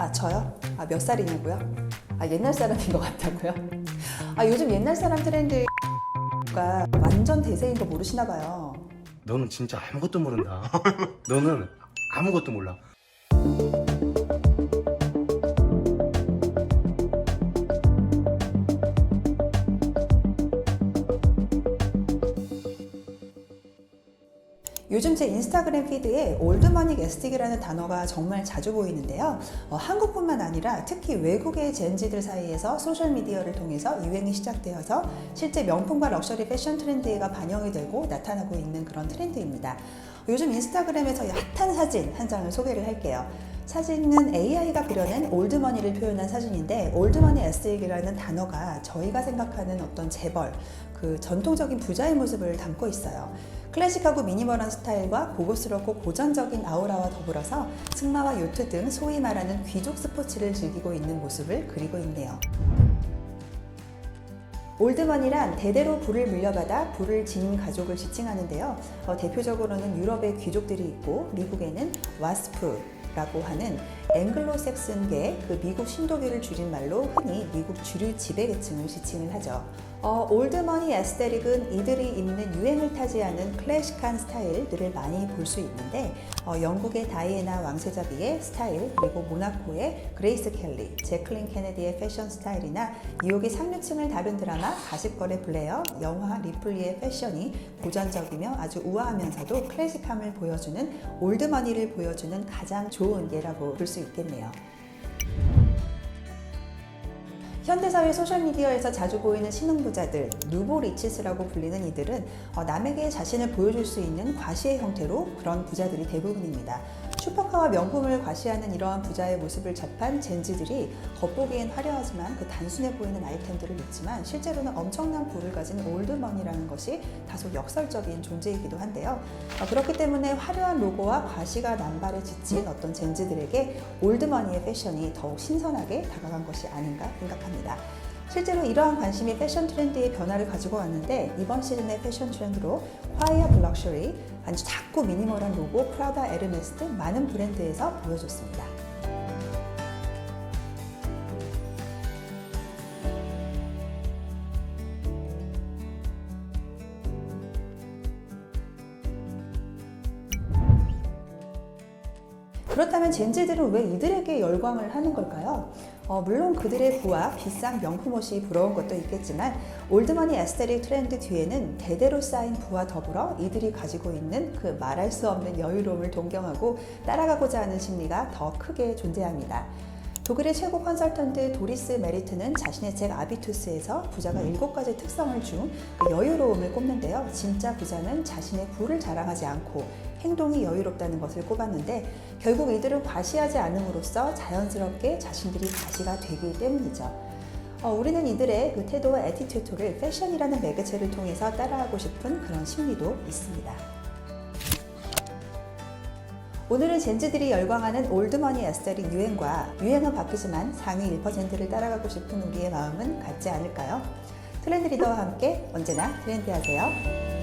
아 저요? 아 몇 살이냐고요? 아 옛날 사람인 것 같다고요? 아 요즘 옛날 사람 트렌드가 완전 대세인 거 모르시나 봐요. 너는 진짜 아무것도 모른다. 너는 아무것도 몰라. 요즘 제 인스타그램 피드에 올드머니 에스틱이라는 단어가 정말 자주 보이는데요. 어, 한국뿐만 아니라 특히 외국의 젠지들 사이에서 소셜미디어를 통해서 유행이 시작되어서 실제 명품과 럭셔리 패션 트렌드가 반영이 되고 나타나고 있는 그런 트렌드입니다. 요즘 인스타그램에서 핫한 사진 한 장을 소개를 할게요. 사진은 AI가 그려낸 올드머니를 표현한 사진인데 올드머니 에스틱이라는 단어가 저희가 생각하는 어떤 재벌, 그 전통적인 부자의 모습을 담고 있어요. 클래식하고 미니멀한 스타일과 고급스럽고 고전적인 아우라와 더불어서 승마와 요트 등 소위 말하는 귀족 스포츠를 즐기고 있는 모습을 그리고 있네요. 올드머니란 대대로 부를 물려받아 부를 지닌 가족을 지칭하는데요. 어, 대표적으로는 유럽의 귀족들이 있고 미국에는 와스프 라고 하는 앵글로색슨계 그 미국 신도비를 줄인 말로 흔히 미국 주류 지배계층을 지칭을 하죠. 어, 올드머니 에스테릭은 이들이 입는 유행을 타지 않은 클래식한 스타일들을 많이 볼 수 있는데 어, 영국의 다이애나 왕세자비의 스타일 그리고 모나코의 그레이스 켈리, 제클린 케네디의 패션 스타일이나 뉴욕의 상류층을 다룬 드라마 가십걸의 블레어, 영화 리플리의 패션이 고전적이며 아주 우아하면서도 클래식함을 보여주는 올드머니를 보여주는 가장 좋은 예라고 볼 수 있겠네요. 현대사회 소셜미디어에서 자주 보이는 신흥부자들, 누보 리치스라고 불리는 이들은 어, 남에게 자신을 보여줄 수 있는 과시의 형태로 그런 부자들이 대부분입니다. 슈퍼카와 명품을 과시하는 이러한 부자의 모습을 접한 젠지들이 겉보기엔 화려하지만 그 단순해 보이는 아이템들을 입지만 실제로는 엄청난 부를 가진 올드머니라는 것이 다소 역설적인 존재이기도 한데요. 어, 그렇기 때문에 화려한 로고와 과시가 남발에 지친 어떤 젠지들에게 올드머니의 패션이 더욱 신선하게 다가간 것이 아닌가 생각합니다. 실제로 이러한 관심이 패션 트렌드의 변화를 가지고 왔는데 이번 시즌의 패션 트렌드로 화이어 블럭셔리, 아주 작고 미니멀한 로고, 프라다, 에르메스 등 많은 브랜드에서 보여줬습니다. 그렇다면 젠지들은 왜 이들에게 열광을 하는 걸까요? 어, 물론 그들의 부와 비싼 명품 옷이 부러운 것도 있겠지만 올드머니 에스테릭 트렌드 뒤에는 대대로 쌓인 부와 더불어 이들이 가지고 있는 그 말할 수 없는 여유로움을 동경하고 따라가고자 하는 심리가 더 크게 존재합니다. 독일의 최고 컨설턴트 도리스 메리트는 자신의 책 아비투스에서 부자가 일곱 가지 특성을 준그 여유로움을 꼽는데요. 진짜 부자는 자신의 부를 자랑하지 않고 행동이 여유롭다는 것을 꼽았는데 결국 이들은 과시하지 않음으로써 자연스럽게 자신들이 과시가 되기 때문이죠. 어, 우리는 이들의 그 태도와 에티튜드를 패션이라는 매개체를 통해서 따라하고 싶은 그런 심리도 있습니다. 오늘은 젠지들이 열광하는 올드머니 에스테릭 유행과 유행은 바뀌지만 상위 1%를 따라가고 싶은 우리의 마음은 같지 않을까요? 트렌드 리더와 함께 언제나 트렌디하세요.